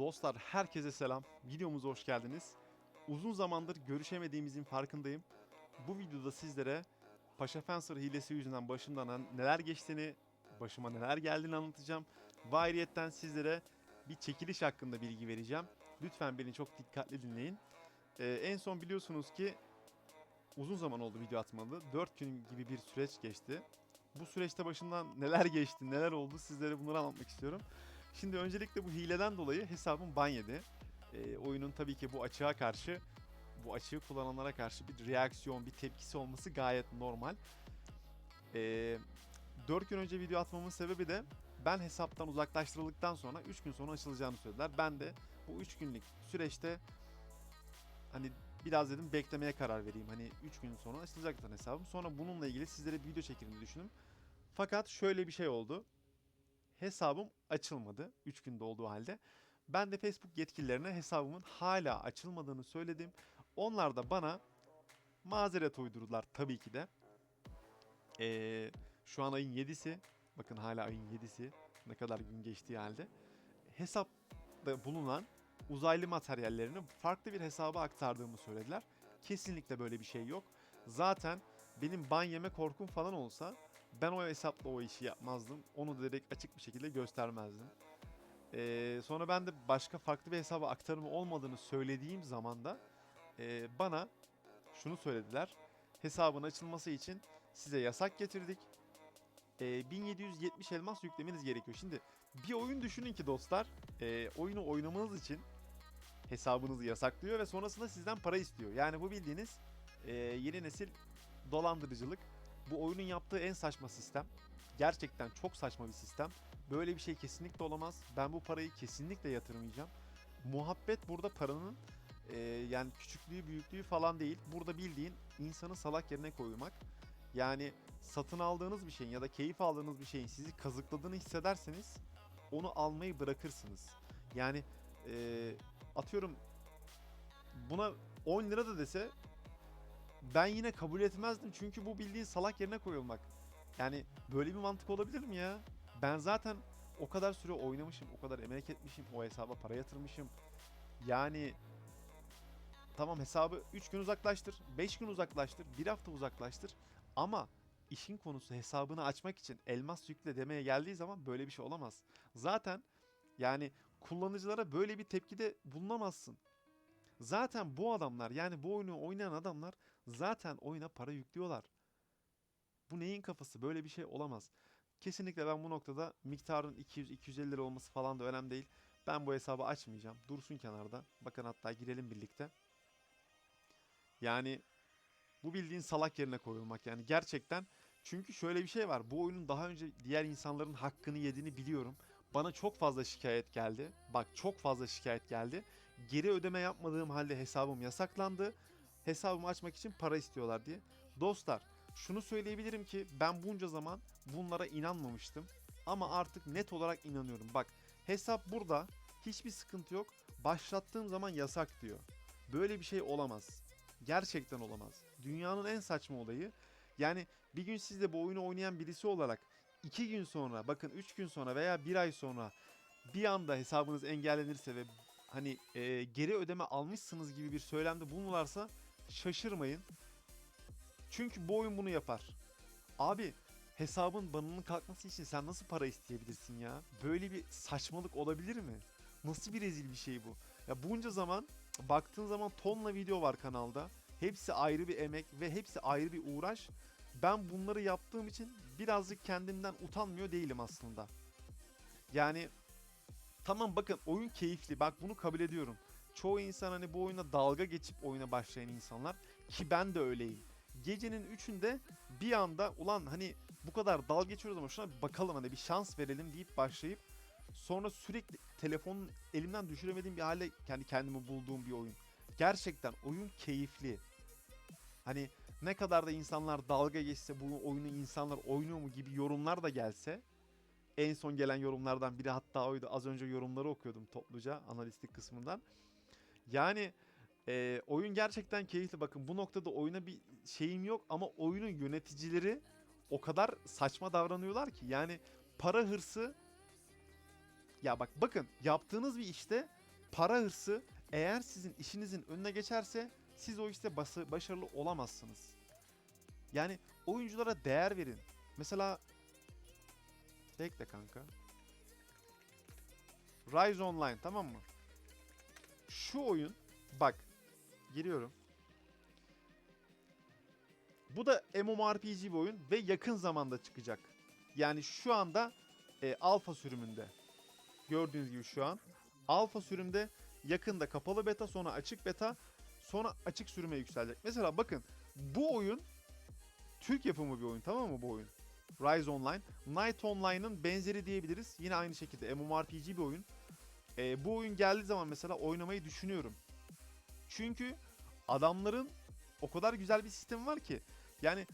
Dostlar herkese selam. Videomuza hoş geldiniz. Uzun zamandır görüşemediğimizin farkındayım. Bu videoda sizlere Paşa Fencer hilesi yüzünden başımdan neler geçtiğini, başıma neler geldiğini anlatacağım. Ve sizlere bir çekiliş hakkında bilgi vereceğim. Lütfen beni çok dikkatli dinleyin. Ee, en son biliyorsunuz ki uzun zaman oldu video atmalı. 4 gün gibi bir süreç geçti. Bu süreçte başımdan neler geçti, neler oldu sizlere bunları anlatmak istiyorum. Şimdi öncelikle bu hileden dolayı hesabım ban yedi. Ee, oyunun tabii ki bu açığa karşı, bu açığı kullananlara karşı bir reaksiyon, bir tepkisi olması gayet normal. Ee, 4 gün önce video atmamın sebebi de ben hesaptan uzaklaştırıldıktan sonra 3 gün sonra açılacağını söylediler. Ben de bu 3 günlük süreçte hani biraz dedim beklemeye karar vereyim. Hani 3 gün sonra açılacak zaten hesabım. Sonra bununla ilgili sizlere bir video çekelim düşündüm. Fakat şöyle bir şey oldu. Hesabım açılmadı 3 günde olduğu halde. Ben de Facebook yetkililerine hesabımın hala açılmadığını söyledim. Onlar da bana mazeret uydurdular tabii ki de. Ee, şu an ayın 7'si. Bakın hala ayın 7'si. Ne kadar gün geçtiği halde. Hesapta bulunan uzaylı materyallerini farklı bir hesaba aktardığımı söylediler. Kesinlikle böyle bir şey yok. Zaten benim ban yeme korkum falan olsa ben o hesapla o işi yapmazdım. Onu da direkt açık bir şekilde göstermezdim. Ee, sonra ben de başka farklı bir hesaba aktarımı olmadığını söylediğim zaman da e, bana şunu söylediler. Hesabın açılması için size yasak getirdik. Ee, 1770 elmas yüklemeniz gerekiyor. Şimdi bir oyun düşünün ki dostlar. e, oyunu oynamanız için hesabınızı yasaklıyor ve sonrasında sizden para istiyor. Yani bu bildiğiniz e, yeni nesil dolandırıcılık. Bu oyunun yaptığı en saçma sistem. Gerçekten çok saçma bir sistem. Böyle bir şey kesinlikle olamaz. Ben bu parayı kesinlikle yatırmayacağım. Muhabbet burada paranın e, yani küçüklüğü büyüklüğü falan değil. Burada bildiğin insanı salak yerine koymak. Yani satın aldığınız bir şeyin ya da keyif aldığınız bir şeyin sizi kazıkladığını hissederseniz onu almayı bırakırsınız. Yani e, atıyorum buna 10 lira da dese ben yine kabul etmezdim çünkü bu bildiğin salak yerine koyulmak. Yani böyle bir mantık olabilir mi ya? Ben zaten o kadar süre oynamışım, o kadar emek etmişim, o hesaba para yatırmışım. Yani tamam hesabı 3 gün uzaklaştır, 5 gün uzaklaştır, 1 hafta uzaklaştır ama işin konusu hesabını açmak için elmas yükle demeye geldiği zaman böyle bir şey olamaz. Zaten yani kullanıcılara böyle bir tepkide bulunamazsın. Zaten bu adamlar yani bu oyunu oynayan adamlar zaten oyuna para yüklüyorlar. Bu neyin kafası? Böyle bir şey olamaz. Kesinlikle ben bu noktada miktarın 200-250 lira olması falan da önemli değil. Ben bu hesabı açmayacağım. Dursun kenarda. Bakın hatta girelim birlikte. Yani bu bildiğin salak yerine koyulmak. Yani gerçekten çünkü şöyle bir şey var. Bu oyunun daha önce diğer insanların hakkını yediğini biliyorum. Bana çok fazla şikayet geldi. Bak çok fazla şikayet geldi. Geri ödeme yapmadığım halde hesabım yasaklandı. Hesabımı açmak için para istiyorlar diye. Dostlar şunu söyleyebilirim ki ben bunca zaman bunlara inanmamıştım. Ama artık net olarak inanıyorum. Bak hesap burada. Hiçbir sıkıntı yok. Başlattığım zaman yasak diyor. Böyle bir şey olamaz. Gerçekten olamaz. Dünyanın en saçma olayı. Yani bir gün siz de bu oyunu oynayan birisi olarak iki gün sonra bakın üç gün sonra veya bir ay sonra bir anda hesabınız engellenirse ve hani e, geri ödeme almışsınız gibi bir söylemde bulunurlarsa şaşırmayın. Çünkü bu oyun bunu yapar. Abi hesabın banının kalkması için sen nasıl para isteyebilirsin ya? Böyle bir saçmalık olabilir mi? Nasıl bir rezil bir şey bu? Ya bunca zaman baktığın zaman tonla video var kanalda. Hepsi ayrı bir emek ve hepsi ayrı bir uğraş. Ben bunları yaptığım için birazcık kendimden utanmıyor değilim aslında. Yani tamam bakın oyun keyifli. Bak bunu kabul ediyorum. Çoğu insan hani bu oyuna dalga geçip oyuna başlayan insanlar ki ben de öyleyim. Gecenin üçünde bir anda ulan hani bu kadar dalga geçiyoruz ama şuna bir bakalım hani bir şans verelim deyip başlayıp sonra sürekli telefonun elimden düşüremediğim bir hale kendi kendimi bulduğum bir oyun. Gerçekten oyun keyifli. Hani ne kadar da insanlar dalga geçse bu oyunu insanlar oynuyor mu gibi yorumlar da gelse en son gelen yorumlardan biri hatta oydu. Az önce yorumları okuyordum topluca analistik kısmından. Yani e, oyun gerçekten keyifli. Bakın bu noktada oyuna bir şeyim yok ama oyunun yöneticileri o kadar saçma davranıyorlar ki yani para hırsı ya bak bakın yaptığınız bir işte para hırsı eğer sizin işinizin önüne geçerse siz o işte başarılı olamazsınız. Yani oyunculara değer verin. Mesela bekle kanka. Rise Online tamam mı? Şu oyun bak giriyorum. Bu da MMORPG bir oyun ve yakın zamanda çıkacak. Yani şu anda e, alfa sürümünde. Gördüğünüz gibi şu an. Alfa sürümde yakında kapalı beta sonra açık beta sonra açık sürüme yükselecek. Mesela bakın bu oyun Türk yapımı bir oyun tamam mı bu oyun? Rise Online. Night Online'ın benzeri diyebiliriz. Yine aynı şekilde MMORPG bir oyun. E, bu oyun geldiği zaman mesela oynamayı düşünüyorum. Çünkü adamların o kadar güzel bir sistemi var ki. Yani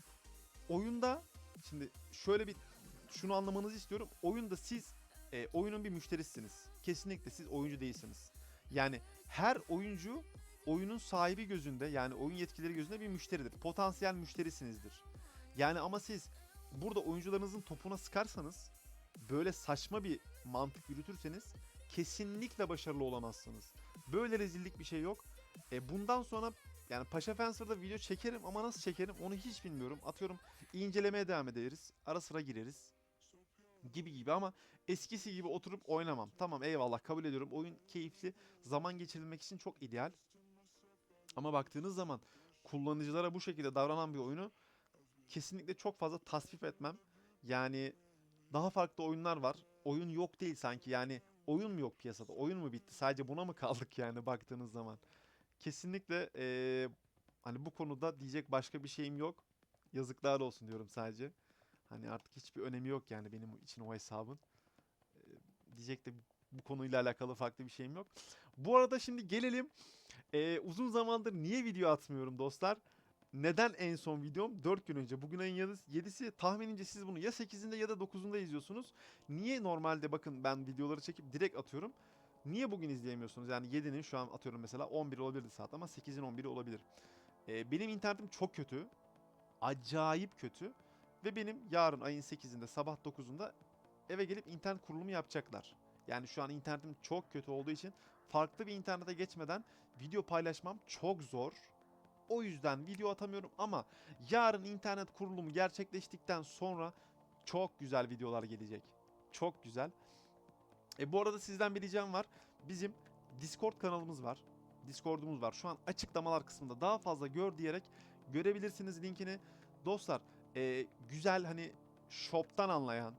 oyunda şimdi şöyle bir şunu anlamanızı istiyorum. Oyunda siz e, oyunun bir müşterisiniz. Kesinlikle siz oyuncu değilsiniz. Yani her oyuncu oyunun sahibi gözünde yani oyun yetkileri gözünde bir müşteridir. Potansiyel müşterisinizdir. Yani ama siz burada oyuncularınızın topuna sıkarsanız böyle saçma bir mantık yürütürseniz kesinlikle başarılı olamazsınız. Böyle rezillik bir şey yok. E, bundan sonra yani Paşa Fencer'da video çekerim ama nasıl çekerim onu hiç bilmiyorum. Atıyorum incelemeye devam ederiz. Ara sıra gireriz. Gibi gibi ama eskisi gibi oturup oynamam. Tamam eyvallah kabul ediyorum. Oyun keyifli. Zaman geçirilmek için çok ideal. Ama baktığınız zaman kullanıcılara bu şekilde davranan bir oyunu kesinlikle çok fazla tasvip etmem. Yani daha farklı oyunlar var. Oyun yok değil sanki. Yani oyun mu yok piyasada? Oyun mu bitti? Sadece buna mı kaldık yani baktığınız zaman? Kesinlikle eee, hani bu konuda diyecek başka bir şeyim yok. Yazıklar olsun diyorum sadece. Hani artık hiçbir önemi yok yani benim için o hesabın. Eee, diyecek de bu konuyla alakalı farklı bir şeyim yok. Bu arada şimdi gelelim. eee, uzun zamandır niye video atmıyorum dostlar? Neden en son videom 4 gün önce? Bugün ayın 7'si tahminince siz bunu ya 8'inde ya da 9'unda izliyorsunuz. Niye normalde bakın ben videoları çekip direkt atıyorum. Niye bugün izleyemiyorsunuz? Yani 7'nin şu an atıyorum mesela 11 olabilirdi saat ama 8'in 11'i olabilir. Ee, benim internetim çok kötü. Acayip kötü. Ve benim yarın ayın 8'inde sabah 9'unda eve gelip internet kurulumu yapacaklar. Yani şu an internetim çok kötü olduğu için farklı bir internete geçmeden video paylaşmam çok zor. O yüzden video atamıyorum ama yarın internet kurulumu gerçekleştikten sonra çok güzel videolar gelecek. Çok güzel. E bu arada sizden bir ricam var. Bizim Discord kanalımız var. Discord'umuz var. Şu an açıklamalar kısmında daha fazla gör diyerek görebilirsiniz linkini. Dostlar e, güzel hani shop'tan anlayan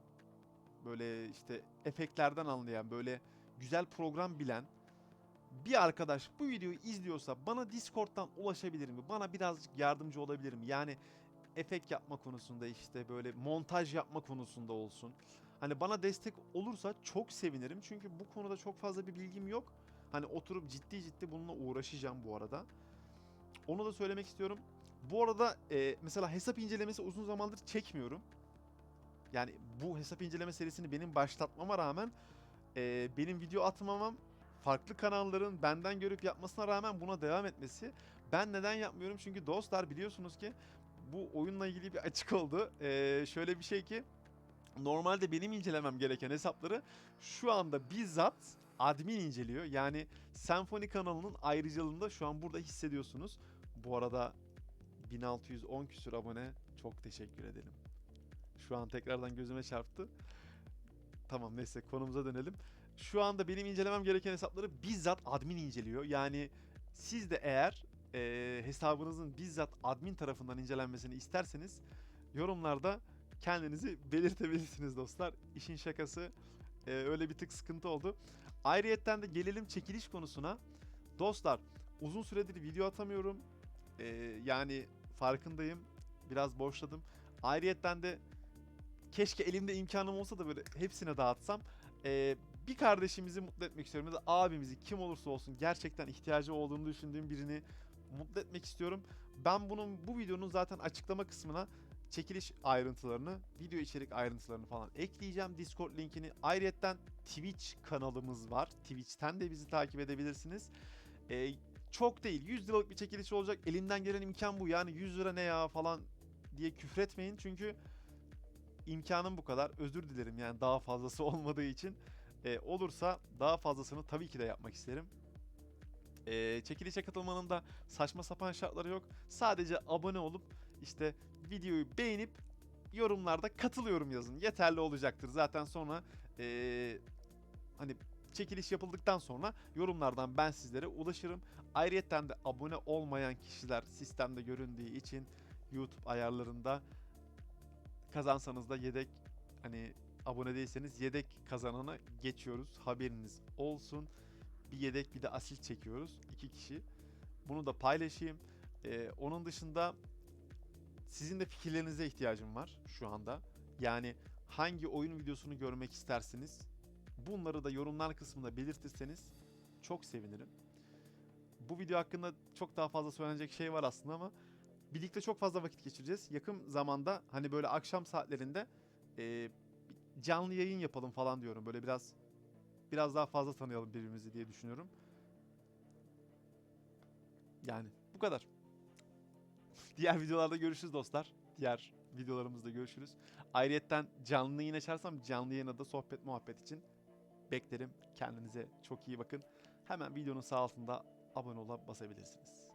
böyle işte efektlerden anlayan böyle güzel program bilen bir arkadaş bu videoyu izliyorsa bana Discord'dan ulaşabilir mi? Bana birazcık yardımcı olabilir mi? Yani efekt yapma konusunda işte böyle montaj yapma konusunda olsun. Hani bana destek olursa çok sevinirim. Çünkü bu konuda çok fazla bir bilgim yok. Hani oturup ciddi ciddi bununla uğraşacağım bu arada. Onu da söylemek istiyorum. Bu arada e, mesela hesap incelemesi uzun zamandır çekmiyorum. Yani bu hesap inceleme serisini benim başlatmama rağmen e, benim video atmamam farklı kanalların benden görüp yapmasına rağmen buna devam etmesi. Ben neden yapmıyorum? Çünkü dostlar biliyorsunuz ki bu oyunla ilgili bir açık oldu. Ee, şöyle bir şey ki normalde benim incelemem gereken hesapları şu anda bizzat admin inceliyor. Yani Senfoni kanalının ayrıcalığını da şu an burada hissediyorsunuz. Bu arada 1610 küsür abone çok teşekkür ederim. Şu an tekrardan gözüme çarptı. Tamam neyse konumuza dönelim. Şu anda benim incelemem gereken hesapları bizzat admin inceliyor. Yani siz de eğer e, hesabınızın bizzat admin tarafından incelenmesini isterseniz yorumlarda kendinizi belirtebilirsiniz dostlar. İşin şakası e, öyle bir tık sıkıntı oldu. Ayrıyetten de gelelim çekiliş konusuna. Dostlar uzun süredir video atamıyorum. E, yani farkındayım. Biraz boşladım. Ayrıyetten de keşke elimde imkanım olsa da böyle hepsine dağıtsam. E, bir kardeşimizi mutlu etmek istiyorum ya da abimizi kim olursa olsun gerçekten ihtiyacı olduğunu düşündüğüm birini mutlu etmek istiyorum. Ben bunun bu videonun zaten açıklama kısmına çekiliş ayrıntılarını, video içerik ayrıntılarını falan ekleyeceğim. Discord linkini. Ayrıyetten Twitch kanalımız var. Twitch'ten de bizi takip edebilirsiniz. Ee, çok değil. 100 liralık bir çekiliş olacak. Elimden gelen imkan bu. Yani 100 lira ne ya falan diye küfretmeyin. Çünkü imkanım bu kadar. Özür dilerim yani daha fazlası olmadığı için. Ee, olursa daha fazlasını tabii ki de yapmak isterim. Ee, çekilişe katılmanın da saçma sapan şartları yok. Sadece abone olup işte videoyu beğenip yorumlarda katılıyorum yazın. Yeterli olacaktır. Zaten sonra ee, hani çekiliş yapıldıktan sonra yorumlardan ben sizlere ulaşırım. Ayrıyeten de abone olmayan kişiler sistemde göründüğü için YouTube ayarlarında kazansanız da yedek hani abone değilseniz yedek kazanana geçiyoruz. Haberiniz olsun. Bir yedek bir de asil çekiyoruz. iki kişi. Bunu da paylaşayım. Ee, onun dışında sizin de fikirlerinize ihtiyacım var şu anda. Yani hangi oyun videosunu görmek istersiniz? Bunları da yorumlar kısmında belirtirseniz çok sevinirim. Bu video hakkında çok daha fazla söylenecek şey var aslında ama birlikte çok fazla vakit geçireceğiz. Yakın zamanda hani böyle akşam saatlerinde e, canlı yayın yapalım falan diyorum. Böyle biraz biraz daha fazla tanıyalım birbirimizi diye düşünüyorum. Yani bu kadar. Diğer videolarda görüşürüz dostlar. Diğer videolarımızda görüşürüz. Ayrıyetten canlı yayın açarsam canlı yayına da sohbet muhabbet için beklerim. Kendinize çok iyi bakın. Hemen videonun sağ altında abone ol'a basabilirsiniz.